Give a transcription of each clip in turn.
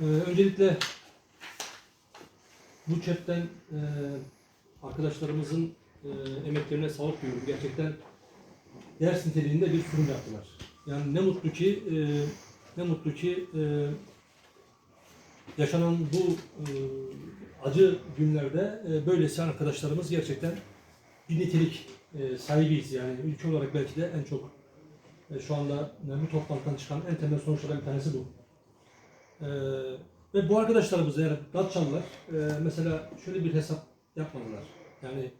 Ee, öncelikle bu chatten e, arkadaşlarımızın e, emeklerine sağlık duyuyorum. Gerçekten ders niteliğinde bir sunum yaptılar. Yani ne mutlu ki e, ne mutlu ki e, yaşanan bu e, acı günlerde e, böylesi arkadaşlarımız gerçekten bir nitelik e, sahibiyiz. Yani ülke olarak belki de en çok e, şu anda e, bu toplantıdan çıkan en temel sonuçlardan bir tanesi bu. Ee, ve bu arkadaşlarımız eğer Datçanlılar e, mesela şöyle bir hesap yapmadılar. Yani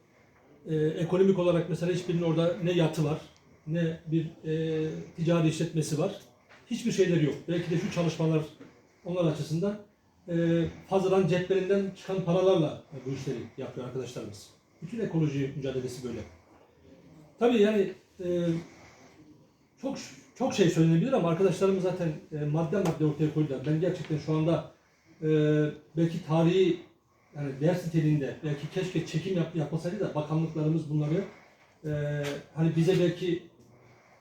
e, ekonomik olarak mesela hiçbirinin orada ne yatı var, ne bir e, ticari işletmesi var. Hiçbir şeyleri yok. Belki de şu çalışmalar onlar açısından e, fazladan ceplerinden çıkan paralarla bu işleri yapıyor arkadaşlarımız. Bütün ekoloji mücadelesi böyle. Tabii yani e, çok çok şey söylenebilir ama arkadaşlarımız zaten e, madde madde ortaya koydular. Ben gerçekten şu anda e, belki tarihi yani ders niteliğinde belki keşke çekim yap, yapmasaydı da bakanlıklarımız bunları e, hani bize belki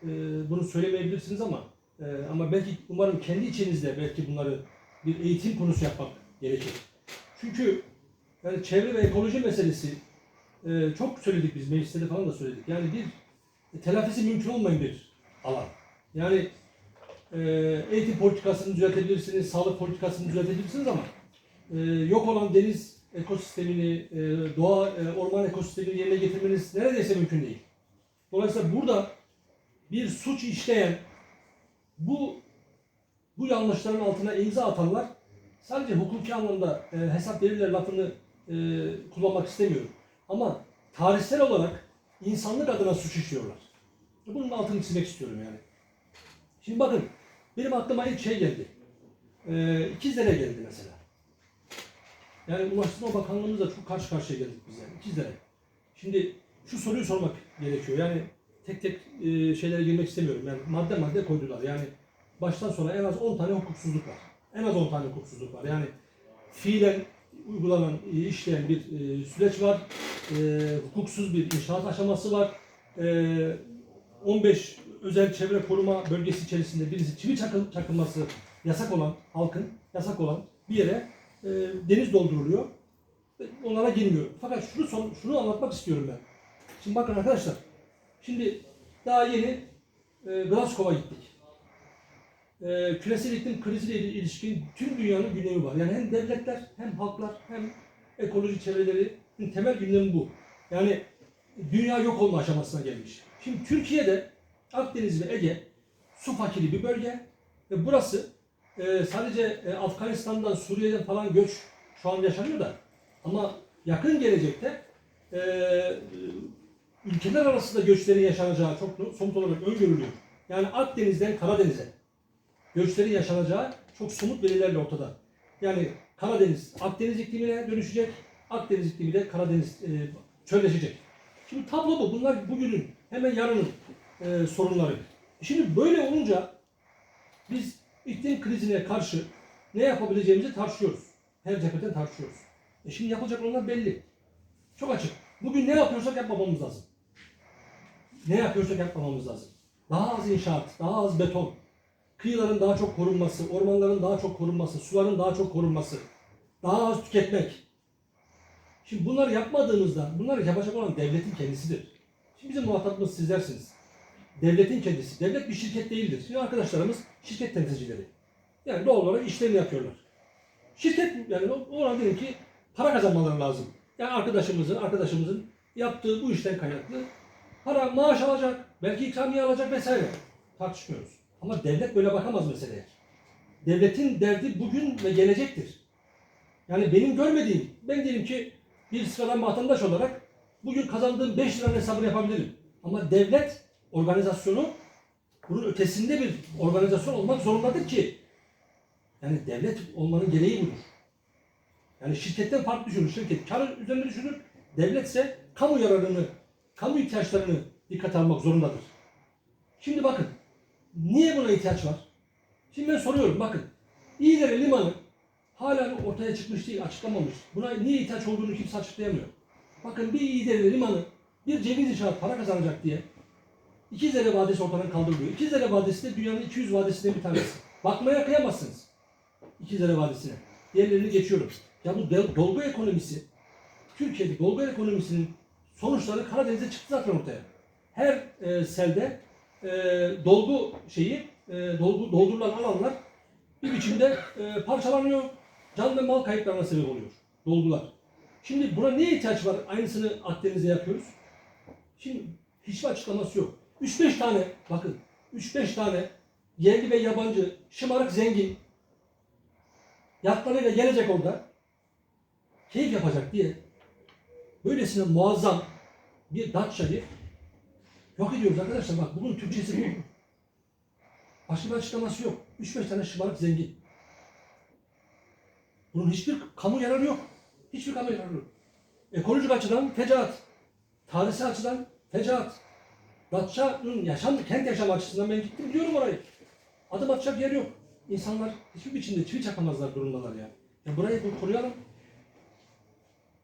e, bunu söylemeyebilirsiniz ama e, ama belki umarım kendi içinizde belki bunları bir eğitim konusu yapmak gerekir. Çünkü yani çevre ve ekoloji meselesi e, çok söyledik biz mecliste de falan da söyledik. Yani bir telafisi mümkün olmayan bir alan. Yani e, eğitim politikasını düzeltebilirsiniz, sağlık politikasını düzeltebilirsiniz ama e, yok olan deniz ekosistemini, e, doğa, e, orman ekosistemini yerine getirmeniz neredeyse mümkün değil. Dolayısıyla burada bir suç işleyen bu bu yanlışların altına imza atanlar sadece hukuki anlamda e, hesap verirler lafını e, kullanmak istemiyorum. Ama tarihsel olarak insanlık adına suç işliyorlar. Bunun altını çizmek istiyorum yani. Şimdi bakın benim aklıma ilk şey geldi. Ee, İkizdere geldi mesela. Yani Ulaştırma Bakanlığımızla çok karşı karşıya geldik biz yani. İkizdere. Şimdi şu soruyu sormak gerekiyor. Yani tek tek e, şeylere girmek istemiyorum. Yani madde madde koydular. Yani baştan sona en az 10 tane hukuksuzluk var. En az 10 tane hukuksuzluk var. Yani fiilen uygulanan, e, işleyen bir e, süreç var. E, hukuksuz bir inşaat aşaması var. E, 15 özel çevre koruma bölgesi içerisinde birisi çivi çakıl, çakılması yasak olan halkın yasak olan bir yere e, deniz dolduruluyor. Onlara girmiyor. Fakat şunu son, şunu anlatmak istiyorum ben. Şimdi bakın arkadaşlar. Şimdi daha yeni e, Glasgow'a gittik. E, küresel iklim kriziyle il- ilişkin tüm dünyanın gündemi var. Yani hem devletler hem halklar hem ekoloji çevrelerinin temel gündemi bu. Yani dünya yok olma aşamasına gelmiş. Şimdi Türkiye'de Akdeniz ve Ege su fakiri bir bölge ve burası e, sadece e, Afganistan'dan, Suriye'den falan göç şu an yaşanıyor da ama yakın gelecekte e, ülkeler arasında göçlerin yaşanacağı çok somut olarak öngörülüyor. Yani Akdeniz'den Karadeniz'e göçlerin yaşanacağı çok somut verilerle ortada. Yani Karadeniz Akdeniz iklimine dönüşecek, Akdeniz iklimi de Karadeniz e, çölleşecek. Şimdi tablo bu. Bunlar bugünün hemen yarının e, sorunları. Şimdi böyle olunca biz iklim krizine karşı ne yapabileceğimizi tartışıyoruz. Her cepheden tartışıyoruz. E şimdi yapılacak olanlar belli. Çok açık. Bugün ne yapıyorsak yapmamamız lazım. Ne yapıyorsak yapmamamız lazım. Daha az inşaat, daha az beton, kıyıların daha çok korunması, ormanların daha çok korunması, suların daha çok korunması, daha az tüketmek. Şimdi bunları yapmadığımızda, bunları yapacak olan devletin kendisidir. Şimdi bizim muhatabımız sizlersiniz. Devletin kendisi. Devlet bir şirket değildir. Şimdi arkadaşlarımız şirket temsilcileri. Yani doğal olarak işlerini yapıyorlar. Şirket yani ona dedim ki para kazanmaları lazım. Yani arkadaşımızın, arkadaşımızın yaptığı bu işten kaynaklı para, maaş alacak, belki ikramiye alacak vesaire. Tartışmıyoruz. Ama devlet böyle bakamaz meseleye. Devletin derdi bugün ve gelecektir. Yani benim görmediğim, ben diyelim ki bir sıradan vatandaş olarak bugün kazandığım 5 liranın hesabını yapabilirim. Ama devlet organizasyonu bunun ötesinde bir organizasyon olmak zorundadır ki yani devlet olmanın gereği budur. Yani şirketten farklı düşünür. Şirket kar üzerine düşünür. Devletse kamu yararını, kamu ihtiyaçlarını dikkate almak zorundadır. Şimdi bakın. Niye buna ihtiyaç var? Şimdi ben soruyorum bakın. İyidere Limanı hala ortaya çıkmış değil, açıklamamış. Buna niye ihtiyaç olduğunu kimse açıklayamıyor. Bakın bir İyidere Limanı bir ceviz inşaat para kazanacak diye İkizlere Vadisi ortadan kaldırılıyor. İkizlere Vadisi de dünyanın 200 vadisinden bir tanesi. Bakmaya kıyamazsınız. İkizlere Vadisi'ne. Diğerlerini geçiyorum. Ya bu dolgu ekonomisi, Türkiye'de dolgu ekonomisinin sonuçları Karadeniz'de çıktı zaten ortaya. Her e, selde e, dolgu şeyi, e, dolgu, doldurulan alanlar bir biçimde e, parçalanıyor. Can ve mal kayıplarına sebep oluyor dolgular. Şimdi buna niye ihtiyaç var? Aynısını Akdeniz'de yapıyoruz. Şimdi hiçbir açıklaması yok. 3-5 tane, bakın 3-5 tane yerli ve yabancı, şımarık zengin yatlarıyla gelecek orada keyif yapacak diye böylesine muazzam bir Datça'yı yok ediyoruz arkadaşlar. Bak bunun Türkçesi bu. Başka bir açıklaması yok. 3-5 tane şımarık zengin. Bunun hiçbir kamu yararı yok. Hiçbir kamu yararı yok. Ekolojik açıdan fecaat. Tarihsel açıdan fecaat. Datça'nın yaşam, kent yaşam açısından ben gittim biliyorum orayı. Adım atacak yer yok. İnsanlar hiçbir biçimde çivi çakamazlar durumdalar ya. Ya burayı bu koruyalım.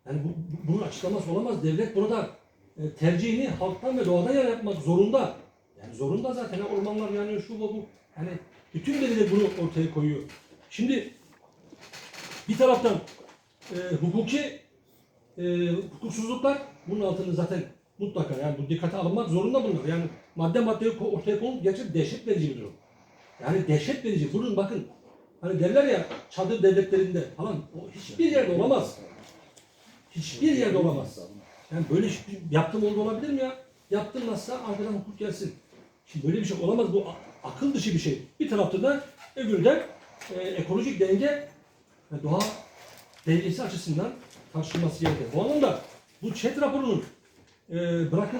Yani bu, bu- bunun açıklaması olamaz. Devlet burada e, tercihini halktan ve doğadan yana yapmak zorunda. Yani zorunda zaten. Ha, Ormanlar yanıyor, şu bu. Yani bütün belediye bunu ortaya koyuyor. Şimdi bir taraftan e, hukuki e, hukuksuzluklar bunun altını zaten mutlaka yani bu dikkate alınmak zorunda bunlar. Yani madde maddeye ko- ortaya konulup gerçekten dehşet verici bir durum. Yani dehşet verici. Bunun bakın hani derler ya çadır devletlerinde falan o hiçbir yerde olamaz. Hiçbir yerde olamaz. Yani böyle şey, yaptım oldu olabilir mi ya? Yaptırmazsa arkadan hukuk gelsin. Şimdi böyle bir şey olamaz. Bu akıl dışı bir şey. Bir tarafta da öbürü de e, ekolojik denge doğa dengesi açısından tartışılması gerekir. Bu anlamda bu ÇED raporunun e, bırakın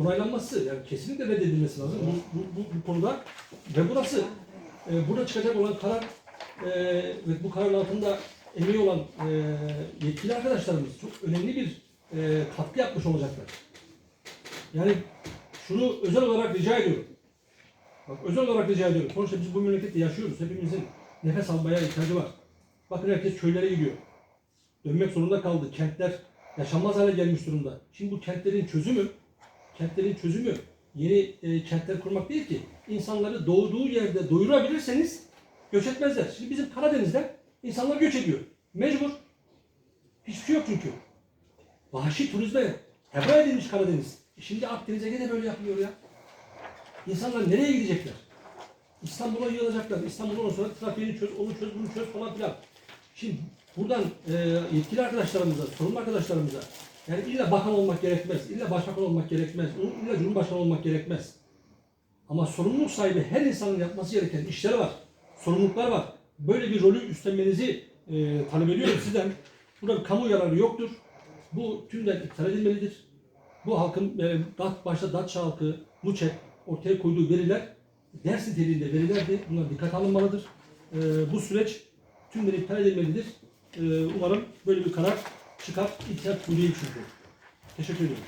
onaylanması yani kesinlikle reddedilmesi lazım bu, bu, bu, bu konuda ve burası e, burada çıkacak olan karar e, ve bu kararın altında emeği olan e, yetkili arkadaşlarımız çok önemli bir e, katkı yapmış olacaklar. Yani şunu özel olarak rica ediyorum. Bak özel olarak rica ediyorum. Sonuçta biz bu memlekette yaşıyoruz. Hepimizin nefes almaya ihtiyacı var. Bakın herkes köylere gidiyor. Dönmek zorunda kaldı. Kentler yaşanmaz hale gelmiş durumda. Şimdi bu kentlerin çözümü, kentlerin çözümü yeni e, kentler kurmak değil ki. İnsanları doğduğu yerde doyurabilirseniz göç etmezler. Şimdi bizim Karadeniz'de insanlar göç ediyor. Mecbur. Hiçbir şey yok çünkü. Vahşi turizme heba edilmiş Karadeniz. E Şimdi Akdeniz'e de böyle yapılıyor ya. İnsanlar nereye gidecekler? İstanbul'a yığılacaklar. İstanbul'dan sonra trafiğini çöz, onu çöz, bunu çöz falan filan. Şimdi buradan e, yetkili arkadaşlarımıza, sorumlu arkadaşlarımıza yani illa bakan olmak gerekmez, illa başbakan olmak gerekmez, illa cumhurbaşkanı olmak gerekmez. Ama sorumluluk sahibi her insanın yapması gereken işleri var, sorumluluklar var. Böyle bir rolü üstlenmenizi e, talep ediyorum sizden. Burada bir kamu yararı yoktur. Bu tümden iptal edilmelidir. Bu halkın, e, Dat, başta Datça halkı, MUÇEK ortaya koyduğu veriler ders niteliğinde verilerdi. Bunlar dikkat alınmalıdır. E, bu süreç tümden iptal edilmelidir. E, umarım böyle bir karar çıkar. İhtiyaç duyuyor çünkü. Teşekkür ediyorum.